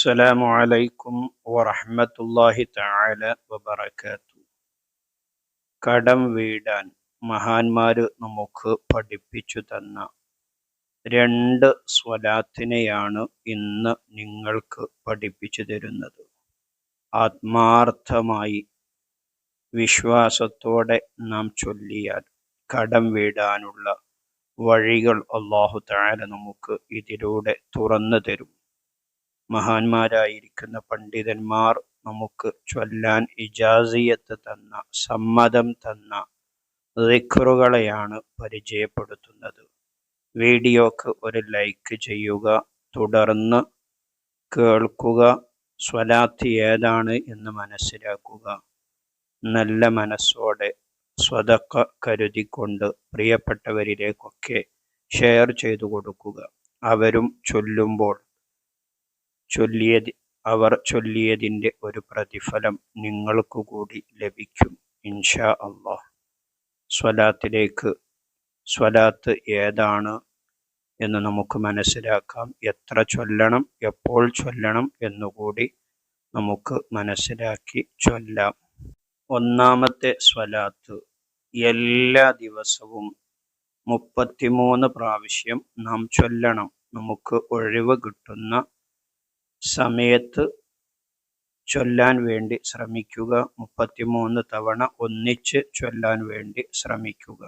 السلام عليكم ورحمة الله تعالى وبركاته കടം വീടാൻ മഹാന്മാര് നമുക്ക് പഠിപ്പിച്ചു തന്ന രണ്ട് സ്വലാത്തിനെയാണ് ഇന്ന് നിങ്ങൾക്ക് പഠിപ്പിച്ചു തരുന്നത് ആത്മാർത്ഥമായി വിശ്വാസത്തോടെ നാം ചൊല്ലിയാൽ കടം വീടാനുള്ള വഴികൾ അള്ളാഹു താല നമുക്ക് ഇതിലൂടെ തുറന്നു തരും മഹാന്മാരായിരിക്കുന്ന പണ്ഡിതന്മാർ നമുക്ക് ചൊല്ലാൻ ഇജാസിയത്ത് തന്ന സമ്മതം തന്ന റിഖറുകളെയാണ് പരിചയപ്പെടുത്തുന്നത്. വീഡിയോക്ക് ഒരു ലൈക്ക് ചെയ്യുക തുടർന്ന് കേൾക്കുക സ്വലാത്ത് ഏതാണ് എന്ന് മനസ്സിലാക്കുക. നല്ല മനസ്സോടെ സ്വതക്ക കരുതിക്കൊണ്ട് പ്രിയപ്പെട്ടവരിലേക്കൊക്കെ ഷെയർ ചെയ്തു കൊടുക്കുക. അവരും ചൊല്ലുമ്പോൾ ചൊല്ലിയത് അവർ ചൊല്ലിയതിന്റെ ഒരു പ്രതിഫലം നിങ്ങൾക്കു കൂടി ലഭിക്കും ഇൻഷാ അള്ളാഹ്. സ്വലാത്തിലേക്ക് സ്വലാത്ത് ഏതാണ് എന്ന് നമുക്ക് മനസ്സിലാക്കാം. എത്ര ചൊല്ലണം എപ്പോൾ ചൊല്ലണം എന്നുകൂടി നമുക്ക് മനസ്സിലാക്കി ചൊല്ലാം. ഒന്നാമത്തെ സ്വലാത്ത് എല്ലാ ദിവസവും മുപ്പത്തിമൂന്ന് പ്രാവശ്യം നാം ചൊല്ലണം. നമുക്ക് ഒഴിവ് കിട്ടുന്ന സമയത്ത് ചൊല്ലാൻ വേണ്ടി ശ്രമിക്കുക മുപ്പത്തിമൂന്ന് തവണ ഒന്നിച്ച് ചൊല്ലാൻ വേണ്ടി ശ്രമിക്കുക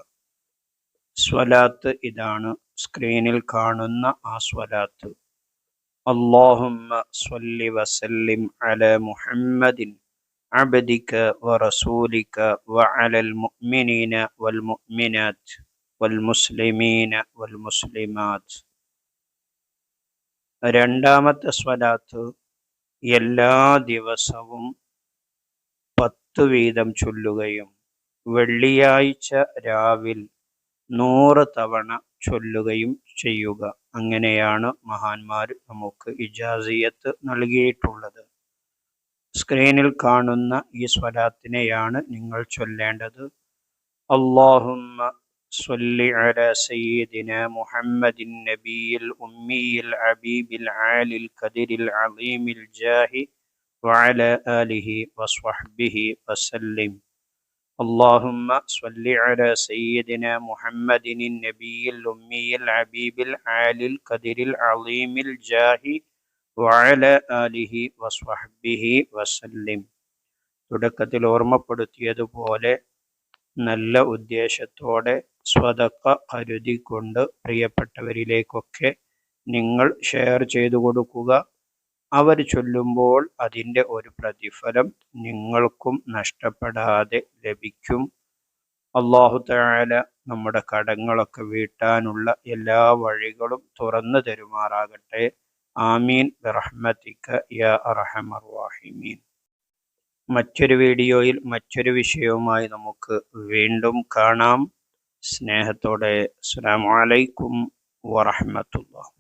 സ്വലാത്ത് ഇതാണ് സ്ക്രീനിൽ കാണുന്ന ആ സ്വലാത്ത് അള്ളാഹുമ്മ സ്വല്ലി വസല്ലിം അല മുഹമ്മദിൻ عبدك ورسولك وعلى المؤمنين والمؤمنات والمسلمين والمسلمات രണ്ടാമത്തെ സ്വലാത്ത് എല്ലാ ദിവസവും പത്ത് വീതം ചൊല്ലുകയും വെള്ളിയാഴ്ച രാവിൽ നൂറ് തവണ ചൊല്ലുകയും ചെയ്യുക. അങ്ങനെയാണ് മഹാന്മാർ നമുക്ക് ഇജാസിയത്ത് നൽകിയിട്ടുള്ളത്. സ്ക്രീനിൽ കാണുന്ന ഈ സ്വലാത്തിനെയാണ് നിങ്ങൾ ചൊല്ലേണ്ടത്. അള്ളാഹുമ്മ صل على سيدنا محمد النبي الأمي العبيب العالي القدر العظيم الجاه وعلى آله وصحبه وسلم اللهم صل على سيدنا محمد النبي الأمي العبيب العالي القدر العظيم الجاه وعلى آله وصحبه وسلم തുടക്കത്തിൽ ഓർമ്മപ്പെടുത്തിയതുപോലെ നല്ല ഉദ്ദേശത്തോടെ സ്വതക്ക കരുതിക്കൊണ്ട് പ്രിയപ്പെട്ടവരിലേക്കൊക്കെ നിങ്ങൾ ഷെയർ ചെയ്തു കൊടുക്കുക. അവർ ചൊല്ലുമ്പോൾ അതിന്റെ ഒരു പ്രതിഫലം നിങ്ങൾക്കും നഷ്ടപ്പെടാതെ ലഭിക്കും. അള്ളാഹു താല നമ്മുടെ കടങ്ങളൊക്കെ വീട്ടാനുള്ള എല്ലാ വഴികളും തുറന്നു തരുമാറാകട്ടെ. ആമീൻ. റഹ്മത്തിക്ക് യാ അറഹമർ വാഹിമീൻ മറ്റൊരു വീഡിയോയിൽ മറ്റൊരു വിഷയവുമായി നമുക്ക് വീണ്ടും കാണാം. സ്നേഹത്തോടെ. അസ്സാം വലൈക്കും വറഹമത്തുള്ള